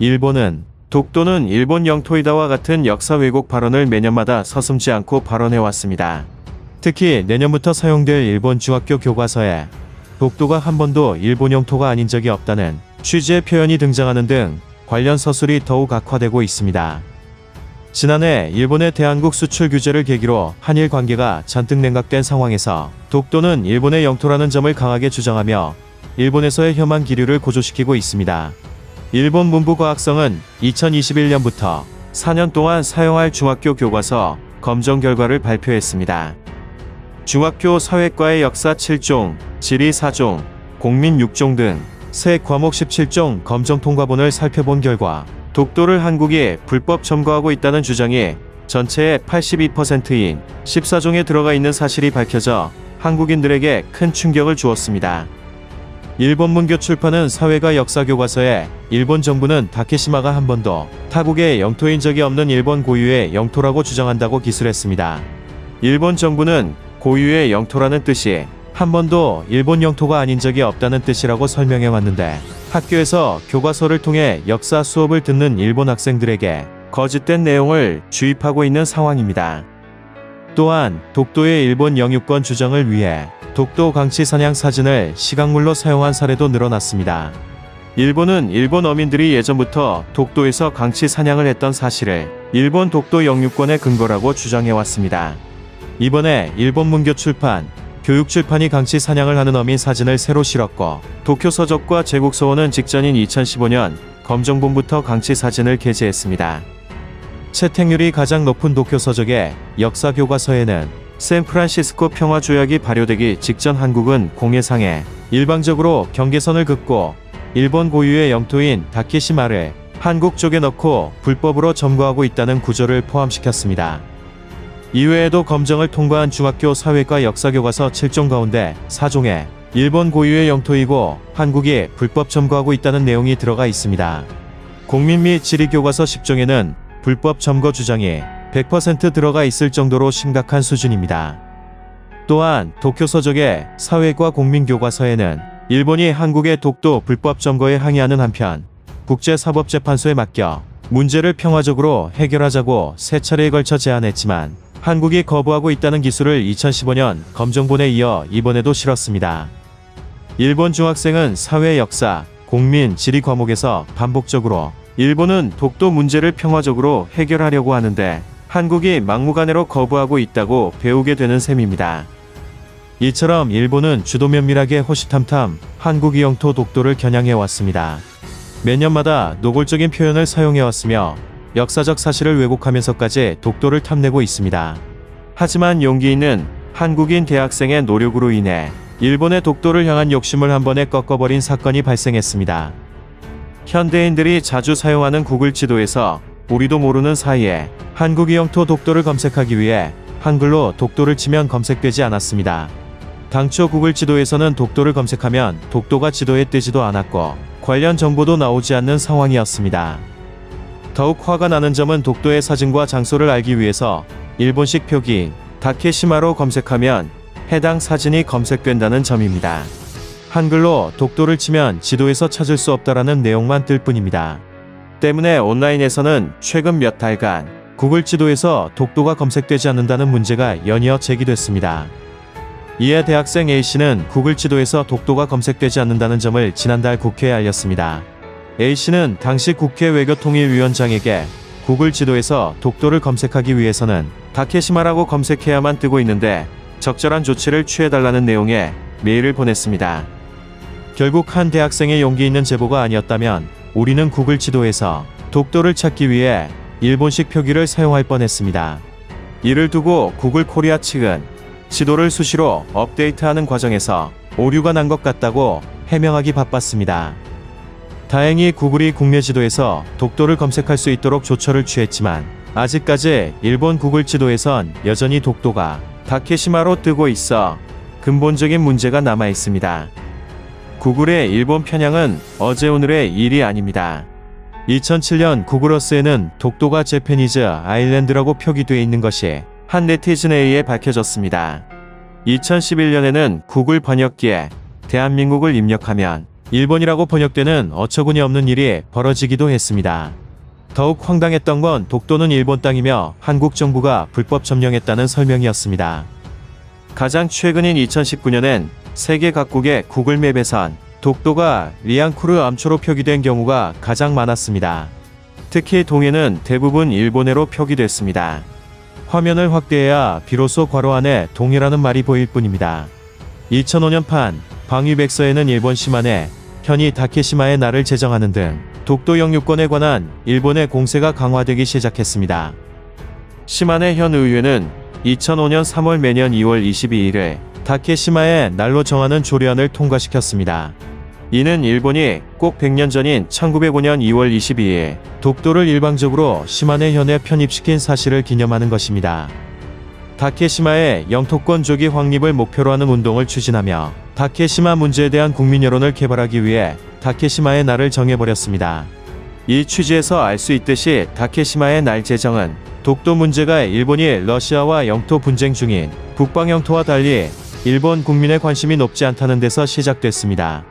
일본은 독도는 일본 영토이다와 같은 역사 왜곡 발언을 매년마다 서슴지 않고 발언해왔습니다. 특히 내년부터 사용될 일본 중학교 교과서에 독도가 한 번도 일본 영토가 아닌 적이 없다는 취지의 표현이 등장하는 등 관련 서술이 더욱 악화되고 있습니다. 지난해 일본의 대한국 수출 규제를 계기로 한일 관계가 잔뜩 냉각된 상황에서 독도는 일본의 영토라는 점을 강하게 주장하며 일본에서의 혐한 기류를 고조시키고 있습니다. 일본 문부과학성은 2021년부터 4년 동안 사용할 중학교 교과서 검정 결과를 발표했습니다. 중학교 사회과의 역사 7종, 지리 4종, 공민 6종 등 세 과목 17종 검정 통과본을 살펴본 결과 독도를 한국이 불법 점거하고 있다는 주장이 전체의 82%인 14종에 들어가 있는 사실이 밝혀져 한국인들에게 큰 충격을 주었습니다. 일본 문교 출판은 사회가 역사 교과서에 일본 정부는 다케시마가 한 번도 타국의 영토인 적이 없는 일본 고유의 영토라고 주장한다고 기술했습니다. 일본 정부는 고유의 영토라는 뜻이 한 번도 일본 영토가 아닌 적이 없다는 뜻이라고 설명해 왔는데 학교에서 교과서를 통해 역사 수업을 듣는 일본 학생들에게 거짓된 내용을 주입하고 있는 상황입니다. 또한 독도의 일본 영유권 주장을 위해 독도 강치 사냥 사진을 시각물로 사용한 사례도 늘어났습니다. 일본은 일본 어민들이 예전부터 독도에서 강치 사냥을 했던 사실을 일본 독도 영유권의 근거라고 주장해 왔습니다. 이번에 일본 문교 출판, 교육 출판이 강치 사냥을 하는 어민 사진을 새로 실었고 도쿄 서적과 제국 서원은 직전인 2015년 검정본부터 강치 사진을 게재했습니다. 채택률이 가장 높은 도쿄 서적의 역사 교과서에는 샌프란시스코 평화 조약이 발효되기 직전 한국은 공해상에 일방적으로 경계선을 긋고 일본 고유의 영토인 다케시마를 한국 쪽에 넣고 불법으로 점거하고 있다는 구조를 포함시켰습니다. 이외에도 검정을 통과한 중학교 사회과 역사교과서 7종 가운데 4종에 일본 고유의 영토이고 한국이 불법 점거하고 있다는 내용이 들어가 있습니다. 공민 및 지리교과서 10종에는 불법 점거 주장이 100% 들어가 있을 정도로 심각한 수준입니다. 또한 도쿄 서적의 사회과 공민교과서에는 일본이 한국의 독도 불법 점거에 항의하는 한편 국제사법재판소에 맡겨 문제를 평화적으로 해결하자고 세 차례에 걸쳐 제안했지만 한국이 거부하고 있다는 기술을 2015년 검정본에 이어 이번에도 실었습니다. 일본 중학생은 사회 역사, 공민, 지리 과목에서 반복적으로 일본은 독도 문제를 평화적으로 해결하려고 하는데 한국이 막무가내로 거부하고 있다고 배우게 되는 셈입니다. 이처럼 일본은 주도 면밀하게 호시탐탐 한국의 영토 독도를 겨냥해 왔습니다. 매년마다 노골적인 표현을 사용해 왔으며 역사적 사실을 왜곡하면서까지 독도를 탐내고 있습니다. 하지만 용기 있는 한국인 대학생의 노력으로 인해 일본의 독도를 향한 욕심을 한 번에 꺾어버린 사건이 발생했습니다. 현대인들이 자주 사용하는 구글 지도에서 우리도 모르는 사이에 한국의 영토 독도를 검색하기 위해 한글로 독도를 치면 검색되지 않았습니다. 당초 구글 지도에서는 독도를 검색하면 독도가 지도에 뜨지도 않았고 관련 정보도 나오지 않는 상황이었습니다. 더욱 화가 나는 점은 독도의 사진과 장소를 알기 위해서 일본식 표기인 다케시마로 검색하면 해당 사진이 검색된다는 점입니다. 한글로 독도를 치면 지도에서 찾을 수 없다라는 내용만 뜰 뿐입니다. 때문에 온라인에서는 최근 몇 달간 구글 지도에서 독도가 검색되지 않는다는 문제가 연이어 제기됐습니다. 이에 대학생 A씨는 구글 지도에서 독도가 검색되지 않는다는 점을 지난달 국회에 알렸습니다. A씨는 당시 국회 외교통일위원장에게 구글 지도에서 독도를 검색하기 위해서는 다케시마라고 검색해야만 뜨고 있는데 적절한 조치를 취해달라는 내용의 메일을 보냈습니다. 결국 한 대학생의 용기 있는 제보가 아니었다면 우리는 구글 지도에서 독도를 찾기 위해 일본식 표기를 사용할 뻔했습니다. 이를 두고 구글 코리아 측은 지도를 수시로 업데이트하는 과정에서 오류가 난 것 같다고 해명하기 바빴습니다. 다행히 구글이 국내 지도에서 독도를 검색할 수 있도록 조처를 취했지만 아직까지 일본 구글 지도에선 여전히 독도가 다케시마로 뜨고 있어 근본적인 문제가 남아 있습니다. 구글의 일본 편향은 어제 오늘의 일이 아닙니다. 2007년 구글어스에는 독도가 제페니즈 아일랜드라고 표기되어 있는 것이 한 네티즌에 의해 밝혀졌습니다. 2011년에는 구글 번역기에 대한민국을 입력하면 일본이라고 번역되는 어처구니 없는 일이 벌어지기도 했습니다. 더욱 황당했던 건 독도는 일본 땅이며 한국 정부가 불법 점령했다는 설명이었습니다. 가장 최근인 2019년엔 세계 각국의 구글맵에선 독도가 리앙쿠르 암초로 표기된 경우가 가장 많았습니다. 특히 동해는 대부분 일본해로 표기됐습니다. 화면을 확대해야 비로소 괄호 안에 동해라는 말이 보일 뿐입니다. 2005년 판 방위백서에는 일본 시마네, 현이 다케시마의 날을 제정하는 등 독도 영유권에 관한 일본의 공세가 강화되기 시작했습니다. 시마네 현 의회는 2005년 3월 매년 2월 22일을 다케시마의 날로 정하는 조례안을 통과시켰습니다. 이는 일본이 꼭 100년 전인 1905년 2월 22일 독도를 일방적으로 시마네 현에 편입시킨 사실을 기념하는 것입니다. 다케시마의 영토권 조기 확립을 목표로 하는 운동을 추진하며 다케시마 문제에 대한 국민 여론을 개발하기 위해 다케시마의 날을 정해버렸습니다. 이 취지에서 알 수 있듯이 다케시마의 날 제정은 독도 문제가 일본이 러시아와 영토 분쟁 중인 북방 영토와 달리 일본 국민의 관심이 높지 않다는 데서 시작됐습니다.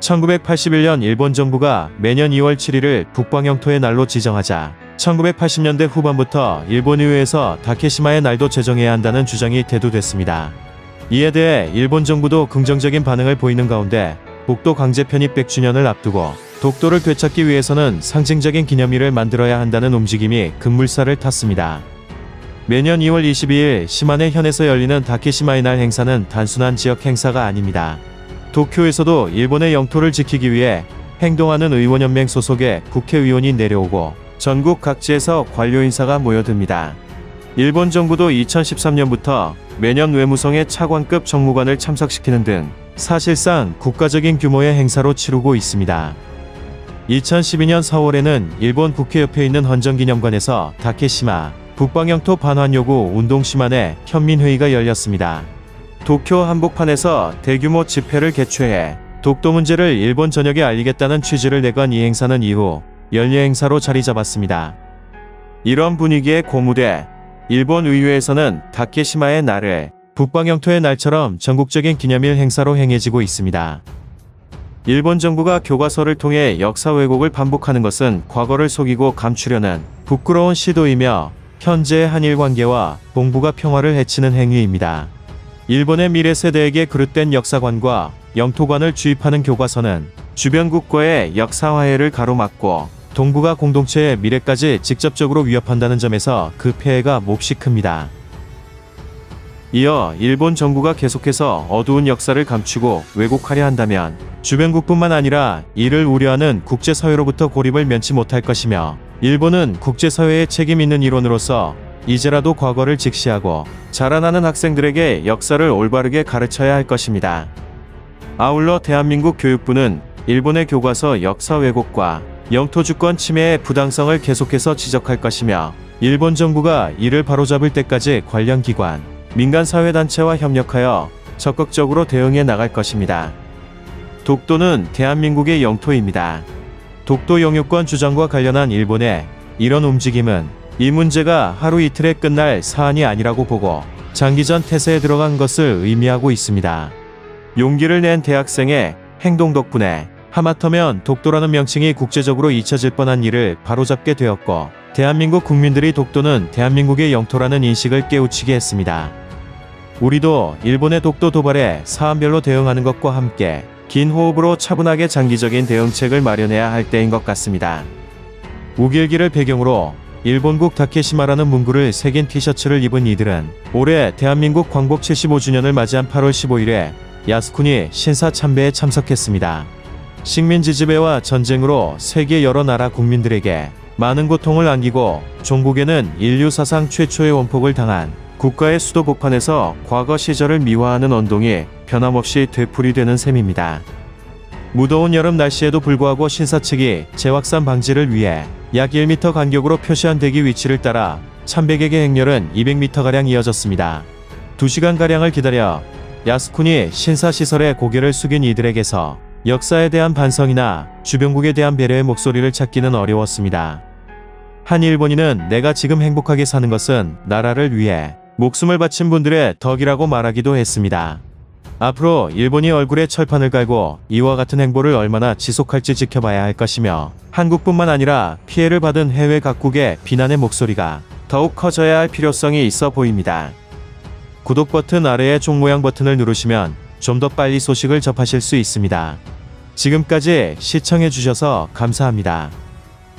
1981년 일본 정부가 매년 2월 7일을 북방 영토의 날로 지정하자 1980년대 후반부터 일본 의회에서 다케시마의 날도 제정해야 한다는 주장이 대두됐습니다. 이에 대해 일본 정부도 긍정적인 반응을 보이는 가운데 독도 강제 편입 100주년을 앞두고 독도를 되찾기 위해서는 상징적인 기념일을 만들어야 한다는 움직임이 급물살을 탔습니다. 매년 2월 22일 시마네 현에서 열리는 다케시마의 날 행사는 단순한 지역 행사가 아닙니다. 도쿄에서도 일본의 영토를 지키기 위해 행동하는 의원연맹 소속의 국회의원이 내려오고 전국 각지에서 관료 인사가 모여듭니다. 일본 정부도 2013년부터 매년 외무성의 차관급 정무관을 참석시키는 등 사실상 국가적인 규모의 행사로 치르고 있습니다. 2012년 4월에는 일본 국회 옆에 있는 헌정기념관에서 다케시마 북방영토 반환 요구 운동 시만의 현민회의가 열렸습니다. 도쿄 한복판에서 대규모 집회를 개최해 독도 문제를 일본 전역에 알리겠다는 취지를 내건 이 행사는 이후 연례 행사로 자리 잡았습니다. 이런 분위기의 고무대 일본 의회에서는 다케시마의 날을 북방 영토의 날처럼 전국적인 기념일 행사로 행해지고 있습니다. 일본 정부가 교과서를 통해 역사 왜곡을 반복하는 것은 과거를 속이고 감추려는 부끄러운 시도이며 현재의 한일 관계와 동북아 평화를 해치는 행위입니다. 일본의 미래 세대에게 그릇된 역사관과 영토관을 주입하는 교과서는 주변국과의 역사 화해를 가로막고 동북아 공동체의 미래까지 직접적으로 위협한다는 점에서 그 폐해가 몹시 큽니다. 이어 일본 정부가 계속해서 어두운 역사를 감추고 왜곡하려 한다면 주변국뿐만 아니라 이를 우려하는 국제사회로부터 고립을 면치 못할 것이며 일본은 국제사회의 책임 있는 일원으로서 이제라도 과거를 직시하고 자라나는 학생들에게 역사를 올바르게 가르쳐야 할 것입니다. 아울러 대한민국 교육부는 일본의 교과서 역사 왜곡과 영토 주권 침해의 부당성을 계속해서 지적할 것이며 일본 정부가 이를 바로잡을 때까지 관련 기관, 민간 사회 단체와 협력하여 적극적으로 대응해 나갈 것입니다. 독도는 대한민국의 영토입니다. 독도 영유권 주장과 관련한 일본의 이런 움직임은 이 문제가 하루 이틀에 끝날 사안이 아니라고 보고 장기전 태세에 들어간 것을 의미하고 있습니다. 용기를 낸 대학생의 행동 덕분에 하마터면 독도라는 명칭이 국제적으로 잊혀질 뻔한 일을 바로잡게 되었고 대한민국 국민들이 독도는 대한민국의 영토라는 인식을 깨우치게 했습니다. 우리도 일본의 독도 도발에 사안별로 대응하는 것과 함께 긴 호흡으로 차분하게 장기적인 대응책을 마련해야 할 때인 것 같습니다. 우길기를 배경으로 일본국 다케시마라는 문구를 새긴 티셔츠를 입은 이들은 올해 대한민국 광복 75주년을 맞이한 8월 15일에 야스쿠니 신사 참배에 참석했습니다. 식민지 지배와 전쟁으로 세계 여러 나라 국민들에게 많은 고통을 안기고 종국에는 인류 사상 최초의 원폭을 당한 국가의 수도 복판에서 과거 시절을 미화하는 언동이 변함없이 되풀이되는 셈입니다. 무더운 여름 날씨에도 불구하고 신사 측이 재확산 방지를 위해 약 1m 간격으로 표시한 대기 위치를 따라 참배객의 행렬은 200m가량 이어졌습니다. 2시간가량을 기다려 야스쿠니 신사 시설에 고개를 숙인 이들에게서 역사에 대한 반성이나 주변국에 대한 배려의 목소리를 찾기는 어려웠습니다. 한 일본인은 내가 지금 행복하게 사는 것은 나라를 위해 목숨을 바친 분들의 덕이라고 말하기도 했습니다. 앞으로 일본이 얼굴에 철판을 깔고 이와 같은 행보를 얼마나 지속할지 지켜봐야 할 것이며 한국뿐만 아니라 피해를 받은 해외 각국의 비난의 목소리가 더욱 커져야 할 필요성이 있어 보입니다. 구독 버튼 아래의 종 모양 버튼을 누르시면 좀 더 빨리 소식을 접하실 수 있습니다. 지금까지 시청해주셔서 감사합니다.